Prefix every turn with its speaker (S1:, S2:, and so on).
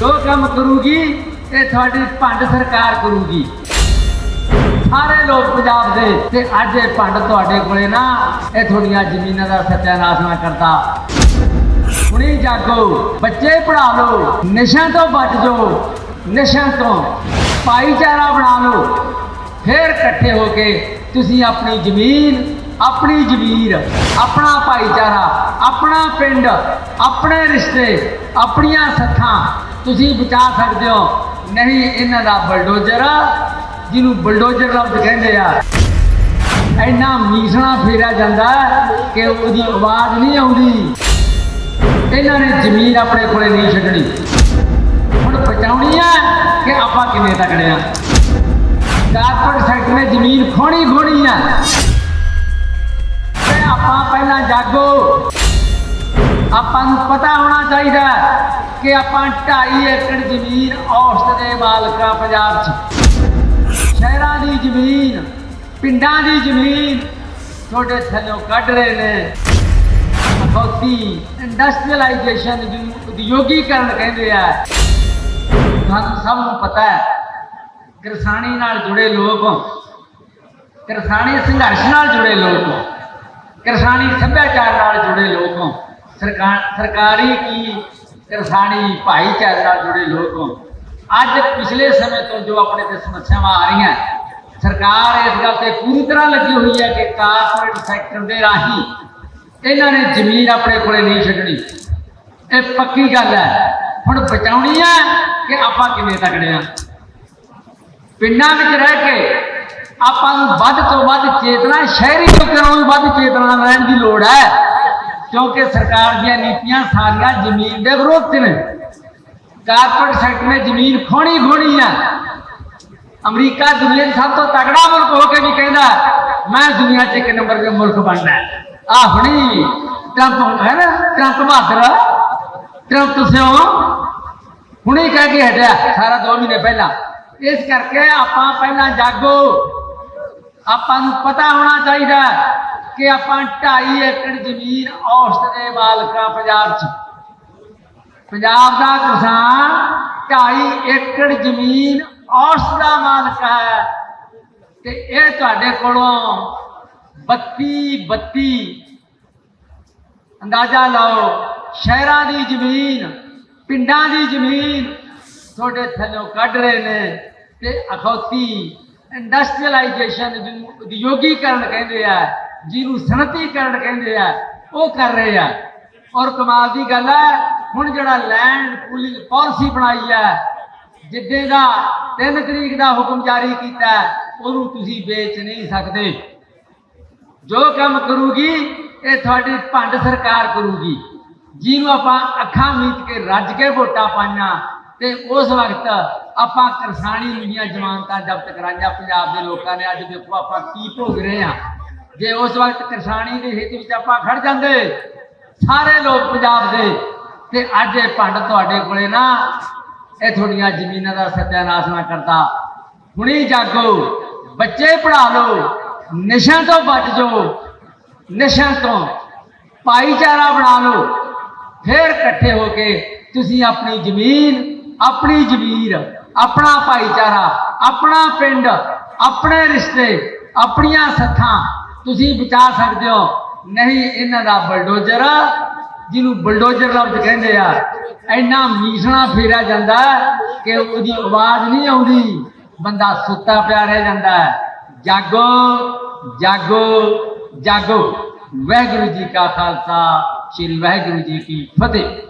S1: ਜੋ ਕੰਮ ਕਰੂਗੀ, ਇਹ ਤੁਹਾਡੀ ਭੰਡ ਸਰਕਾਰ ਕਰੂਗੀ। ਸਾਰੇ ਲੋਕ ਪੰਜਾਬ ਦੇ, ਤੇ ਅੱਜ ਇਹ ਭੰਡ ਤੁਹਾਡੇ ਕੋਲੇ ਨਾ, ਇਹ ਤੁਹਾਡੀਆਂ ਜ਼ਮੀਨਾਂ ਦਾ ਸੱਤਿਆਨਾਸ਼ ਨਾ ਕਰਦਾ। ਹੁਣੀ ਜਾਗੋ, ਬੱਚੇ ਪੜ੍ਹਾ ਲਓ, ਨਸ਼ਿਆਂ ਤੋਂ ਬਚ ਜਾਓ, ਨਸ਼ਿਆਂ ਤੋਂ ਭਾਈਚਾਰਾ ਬਣਾ ਲਓ। ਫਿਰ ਇਕੱਠੇ ਹੋ ਕੇ ਤੁਸੀਂ ਆਪਣੀ ਜ਼ਮੀਨ, ਆਪਣੀ ਜ਼ਮੀਰ, ਆਪਣਾ ਭਾਈਚਾਰਾ, ਆਪਣਾ ਪਿੰਡ, ਆਪਣੇ ਰਿਸ਼ਤੇ, ਆਪਣੀਆਂ ਸੱਥਾਂ ਤੁਸੀਂ ਬਚਾ ਸਕਦੇ ਹੋ। ਨਹੀਂ, ਇਹਨਾਂ ਦਾ ਬਲਡੋਜ਼ਰ ਜਿਹਨੂੰ ਬਲਡੋਜ਼ਰ ਲਫ਼ਜ਼ ਕਹਿੰਦੇ ਆ। ਇੰਨਾ ਮੀਸਣਾ ਫੇਰਿਆ ਜਾਂਦਾ ਕਿ ਉਹਦੀ ਆਵਾਜ਼ ਨਹੀਂ ਆਉਂਦੀ। ਇਹਨਾਂ ਨੇ ਜ਼ਮੀਨ ਆਪਣੇ ਕੋਲੇ ਨਹੀਂ ਛੱਡਣੀ। ਹੁਣ ਬਚਾਉਣੀ ਆ ਕਿ ਆਪਾਂ ਕਿਵੇਂ ਤਕੜੇ ਆ? ਕਾਰਪੋਰੇਟ ਸੈਕਟਰ ਨੇ ਜ਼ਮੀਨ ਖੋਣੀ ਖੋਣੀ ਆ। ਤੇ ਆਪਾਂ ਪਹਿਲਾਂ ਜਾਗੋ। ਆਪਾਂ ਨੂੰ ਪਤਾ ਹੋਣਾ ਚਾਹੀਦਾ ਕਿ ਆਪਾਂ 2.5 ਏਕੜ ਜ਼ਮੀਨ ਔਸਤ ਦੇ ਮਾਲਕਾਂ ਪੰਜਾਬ 'ਚ। ਸ਼ਹਿਰਾਂ ਦੀ ਜ਼ਮੀਨ, ਪਿੰਡਾਂ ਦੀ ਜ਼ਮੀਨ ਤੁਹਾਡੇ ਥੱਲੋਂ ਕੱਢ ਰਹੇ ਨੇ। ਅਖੌਤੀ ਇੰਡਸਟਰੀਅਲਾਈਜੇਸ਼ਨ ਜਿਹਨੂੰ ਉਦਯੋਗੀਕਰਨ ਕਹਿੰਦੇ ਆ। ਤੁਹਾਨੂੰ ਸਭ ਨੂੰ ਪਤਾ ਹੈ ਕਿਸਾਨੀ ਨਾਲ ਜੁੜੇ ਲੋਕ ਕਿਸਾਨੀ ਸੰਘਰਸ਼ ਨਾਲ ਜੁੜੇ ਲੋਕ ਕਿਸਾਨੀ ਸੱਭਿਆਚਾਰ ਨਾਲ ਜੁੜੇ ਲੋਕ ਸਰਕਾਰ ਸਰਕਾਰੀ ਕੀ ਕਿਸਾਨੀ ਭਾਈਚਾਰੇ ਨਾਲ ਜੁੜੇ ਲੋਕ ਅੱਜ ਪਿਛਲੇ ਸਮੇਂ ਤੋਂ ਜੋ ਆਪਣੇ ਤੇ ਸਮੱਸਿਆਵਾਂ ਆ ਰਹੀਆਂ, ਸਰਕਾਰ ਇਸ ਗੱਲ ਤੇ ਪੂਰੀ ਤਰ੍ਹਾਂ ਲੱਗੀ ਹੋਈ ਹੈ ਕਿ ਕਾਰਪੋਰੇਟ ਸੈਕਟਰ ਦੇ ਰਾਹੀਂ ਇਹਨਾਂ ਨੇ ਜ਼ਮੀਨ ਆਪਣੇ ਕੋਲੇ ਨਹੀਂ ਛੱਡਣੀ। ਇਹ ਪੱਕੀ ਗੱਲ ਹੈ। ਹੁਣ ਬਚਾਉਣੀ ਹੈ ਕਿ ਆਪਾਂ ਕਿਵੇਂ ਤਕੜੇ ਆ ਪਿੰਡਾਂ ਵਿੱਚ ਰਹਿ ਕੇ ਆਪਾਂ ਨੂੰ ਵੱਧ ਤੋਂ ਵੱਧ ਚੇਤਨਾ, ਸ਼ਹਿਰੀ ਲੋਕਾਂ ਨੂੰ ਵੱਧ ਚੇਤਨਾ ਰਹਿਣ ਦੀ ਲੋੜ ਹੈ। ਕਿਉਂਕਿ ਸਰਕਾਰ ਦੀਆਂ ਨੀਤੀਆਂ ਸਾਰੀਆਂ ਜ਼ਮੀਨ ਦੇ ਵਿਰੋਧ 'ਚ ਨੇ। ਕਾਰਪੋਰੇਟ ਸੈਕਟਰ ਨੇ ਜ਼ਮੀਨ ਖੋਣੀ ਖੋਣੀ ਆ। ਅਮਰੀਕਾ ਦੁਨੀਆ 'ਚ ਸਭ ਤੋਂ ਤਗੜਾ ਮੁਲਕ ਹੋ ਕੇ ਵੀ ਕਹਿੰਦਾ, ਮੈਂ ਦੁਨੀਆ 'ਚ ਇੱਕ ਨੰਬਰ ਦੇ ਮੁਲਕ ਬਣਨਾ ਆ ਹੁਣੀ ਟਰੰਪ ਹੈ ਨਾ, ਟਰੰਪ ਬਹਾਦਰ। ਟਰੰਪ ਤੁਸੀਂ ਹੁਣੇ ਕਹਿ ਕੇ ਹਟਿਆ ਸਾਰਾ 2 ਮਹੀਨੇ ਪਹਿਲਾਂ। ਇਸ ਕਰਕੇ ਆਪਾਂ ਪਹਿਲਾਂ ਜਾਗੋ। ਆਪਾਂ ਨੂੰ ਪਤਾ ਹੋਣਾ ਚਾਹੀਦਾ। ਕਿ ਆਪਾਂ 2.5 ਏਕੜ ਜ਼ਮੀਨ ਔਸਤ ਦੇ ਮਾਲਕਾਂ ਪੰਜਾਬ 'ਚ। ਪੰਜਾਬ ਦਾ ਕਿਸਾਨ 2.5 ਏਕੜ ਜ਼ਮੀਨ ਔਸਤ ਦਾ ਮਾਲਕ ਹੈ। ਤੇ ਇਹ ਤੁਹਾਡੇ ਕੋਲੋਂ 32 32 ਅੰਦਾਜ਼ਾ ਲਾਓ, ਸ਼ਹਿਰਾਂ ਦੀ ਜ਼ਮੀਨ, ਪਿੰਡਾਂ ਦੀ ਜ਼ਮੀਨ ਤੁਹਾਡੇ ਥੱਲੋਂ ਕੱਢ ਰਹੇ ਨੇ ਤੇ ਅਖੌਤੀ ਇੰਡਸਟਰੀਅਲਾਈਜੇਸ਼ਨ ਜਿਹਨੂੰ ਉਦਯੋਗੀਕਰਨ ਕਹਿੰਦੇ ਆ। ਜਿਹਨੂੰ ਸਨਅਤੀਕਰਨ ਕਹਿੰਦੇ ਆ, ਉਹ ਕਰ ਰਹੇ ਆ। ਔਰ ਕਮਾਲ ਦੀ ਗੱਲ ਹੈ ਹੁਣ ਜਿਹੜਾ ਲੈਂਡ ਪੂਲਿੰਗ ਪਾਲਿਸੀ ਬਣਾਈ ਹੈ ਜਿੱਦੇ ਦਾ 3 ਤਰੀਕ ਦਾ ਹੁਕਮ ਜਾਰੀ ਕੀਤਾ, ਉਹਨੂੰ ਤੁਸੀਂ ਵੇਚ ਨਹੀਂ ਸਕਦੇ। ਜੋ ਕੰਮ ਕਰੂਗੀ, ਇਹ ਤੁਹਾਡੀ ਭੰਡ ਸਰਕਾਰ ਕਰੂਗੀ। ਜਿਹਨੂੰ ਆਪਾਂ ਅੱਖਾਂ ਮੀਚ ਕੇ ਰੱਜ ਕੇ ਵੋਟਾਂ ਪਾਈਆਂ, ਤੇ ਉਸ ਵਕਤ ਆਪਾਂ ਕਿਸਾਨੀ ਦੀਆਂ ਜ਼ਮਾਨਤਾਂ ਜ਼ਬਤ ਕਰਾਈਆਂ, ਪੰਜਾਬ ਦੇ ਲੋਕਾਂ ਨੇ। ਅੱਜ ਦੇਖੋ ਆਪਾਂ ਕੀ ਭੋਗ ਰਹੇ ਆ ਜੇ ਉਸ ਵਕਤ ਕਿਸਾਨੀ ਦੇ ਹਿੱਤ ਵਿੱਚ ਆਪਾਂ ਖੜ ਜਾਂਦੇ, ਸਾਰੇ ਲੋਕ ਪੰਜਾਬ ਦੇ, ਤੇ ਅੱਜ ਇਹ ਭੰਡ ਤੁਹਾਡੇ ਕੋਲੇ ਨਾ, ਇਹ ਤੁਹਾਡੀਆਂ ਜ਼ਮੀਨਾਂ ਦਾ ਸਤਿਆਨਾਸ਼ ਨਾ ਕਰਦਾ। ਹੁਣੀ ਜਾਗੋ, ਬੱਚੇ ਪੜ੍ਹਾ ਲਓ ਨਸ਼ਿਆਂ ਤੋਂ ਬਚ ਜਾਓ ਨਸ਼ਿਆਂ ਤੋਂ ਭਾਈਚਾਰਾ ਬਣਾ ਲਓ, ਫਿਰ ਇਕੱਠੇ ਹੋ ਕੇ ਤੁਸੀਂ ਆਪਣੀ ਜ਼ਮੀਨ, ਆਪਣੀ ਜ਼ਮੀਰ, ਆਪਣਾ ਭਾਈਚਾਰਾ, ਆਪਣਾ ਪਿੰਡ, ਆਪਣੇ ਰਿਸ਼ਤੇ, ਆਪਣੀਆਂ ਸੱਥਾਂ ਤੁਸੀਂ ਬਚਾ ਸਕਦੇ ਹੋ। ਨਹੀਂ, ਇਹਨਾਂ ਦਾ ਬਲਡੋਜ਼ਰ, ਜਿਹਨੂੰ ਬਲਡੋਜ਼ਰ ਲਫ਼ਜ਼ ਕਹਿੰਦੇ ਆ, ਇੰਨਾ ਮੀਸਣਾ ਫੇਰਿਆ ਜਾਂਦਾ ਕਿ ਉਹਦੀ ਆਵਾਜ਼ ਨਹੀਂ ਆਉਂਦੀ। ਬੰਦਾ ਸੁੱਤਾ ਪਿਆ ਰਹਿ ਜਾਂਦਾ ਜਾਗੋ ਜਾਗੋ ਜਾਗੋ। ਵਾਹਿਗੁਰੂ ਜੀ ਕਾ ਖਾਲਸਾ, ਸ੍ਰੀ ਵਾਹਿਗੁਰੂ ਜੀ ਕੀ ਫਤਿਹ।